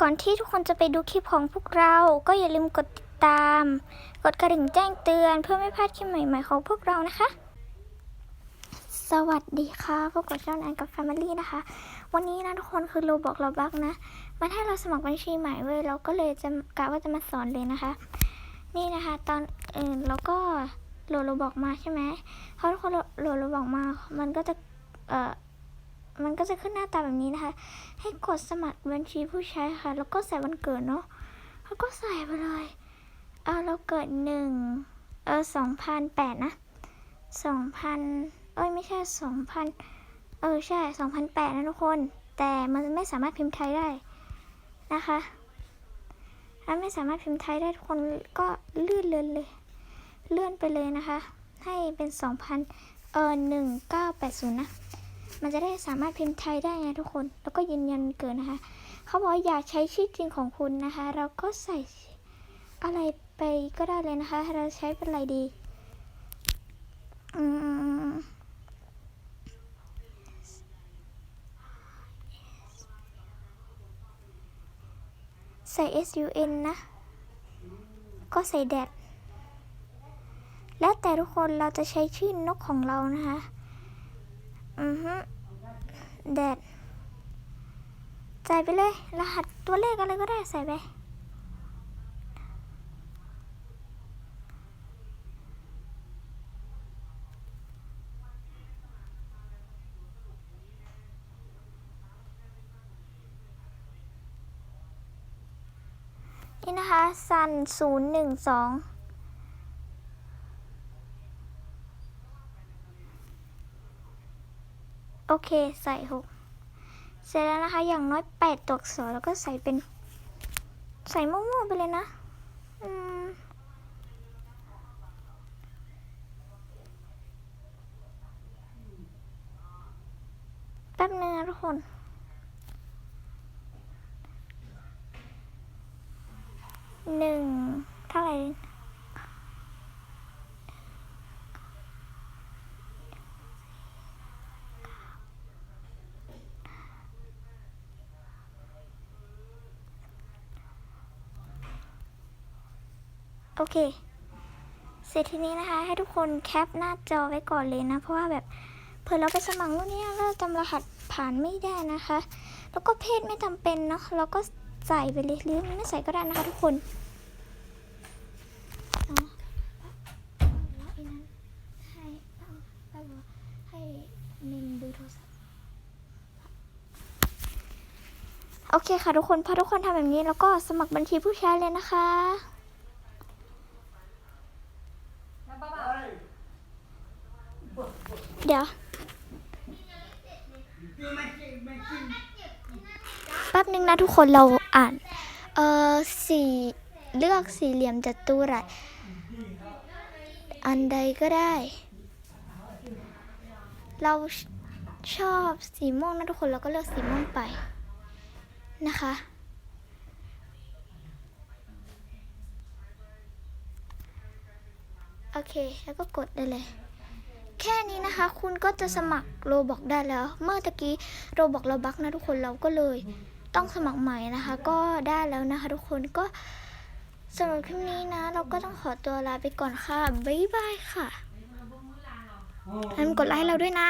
ก่อนที่ทุกคนจะไปดูคลิปของพวกเรา ก็อย่าลืมกดติดตาม กดกระดิ่งแจ้งเตือนเพื่อไม่พลาดคลิปใหม่ๆของพวกเรานะคะ สวัสดีค่ะพวกกับช่องแอนกับแฟมิลี่นะคะ วันนี้นะทุกคนคือโรบอกเราบักนะ มันให้เราสมัครบัญชีใหม่เว้ยเราก็เลยจะกะว่าจะมาสอนเลยนะคะ นี่นะคะ ตอนเออแล้วก็โหลดโรบอกมาใช่ไหมเพอทุกคนโหลดโรบอกมา มันก็จะเออ มันก็จะขึ้นหน้าตาแบบนี้นะคะ ให้กดสมัครบัญชีผู้ใช้ค่ะ แล้วก็ใส่วันเกิดเนาะแล้วก็ใส่ไปเลยเอาเราเกิดหนึ่งเออสองพันแปดนะสองพันเอ้ยไม่ใช่สองพันเออใช่สองพันแปดนะทุกคน แต่มันไม่สามารถพิมพ์ไทยได้นะคะถ้าไม่สามารถพิมพ์ไทยได้ทุกคนก็เลื่อนเลื่อนเลย เลื่อนไปเลยนะคะ ให้เป็นสองพันเออหนึ่งเก้าแปดศูนย์นะ มันจะได้สามารถพิมพ์ไทยได้ไงทุกคน แล้วก็ยืนยันเกิดนะคะ เขาบอกอยากใช้ชื่อจริงของคุณนะคะ เราก็ใส่อะไรไปก็ได้เลยนะคะ เราใช้เป็นอะไรดี อืมใส่ sun นะ ก็ใส่แดด แล้วแต่ทุกคนเราจะใช้ชื่อนกของเรานะคะ อือฮึแดดใส่ไปเลย รหัสตัวเลขอะไรก็ได้ใส่ไปนี่นะคะซันศูนย์หนึ่งสอง โอเคใส่หกเสร็จแล้วนะคะ อย่างน้อยแปดตัวอักษรแล้วก็ใส่เป็น ใส่มั่วๆไปเลยนะอืมแป๊บนึงนะทุกคนหนึ่งเท่าไหร่ โอเค เสร็จทีนี้นะคะ ให้ทุกคนแคปหน้าจอไว้ก่อนเลยนะ เพราะว่าแบบเผื่อเราไปสมัครนู่นนี่เราจำรหัสผ่านไม่ได้นะคะ แล้วก็เพศไม่จำเป็นเนาะเราก็ใส่ไปเลยหรือไม่ใส่ก็ได้นะคะทุกคนเอาแล้วอีนั้นให้เอาไปบอกให้มินดูโทรศัพท์โอเคค่ะทุกคนพอทุกคนทำแบบนี้แล้วก็สมัครบัญชีผู้ใช้เลยนะคะ เดี๋ยวแป๊บนึงนะทุกคนเราอ่าน เออสี่เลือกสี่เหลี่ยมจัตุรัสอันใดก็ได้ เราชอบสีม่วงนะทุกคนเราก็เลือกสีม่วงไปนะคะ โอเค แล้วก็กดได้เลย ค่นี้นะคะ คุณก็จะสมัครโรบอกได้แล้ว เมื่อตะกี้โรบอกเราบักนะทุกคนเราก็เลยต้องสมัครใหม่นะคะ ก็ได้แล้วนะคะ ทุกคนก็สำหรับคลิปนี้นะ เราก็ต้องขอตัวลาไปก่อนค่ะ บ๊ายบายค่ะอย่าลืมกดไลค์เราด้วยนะ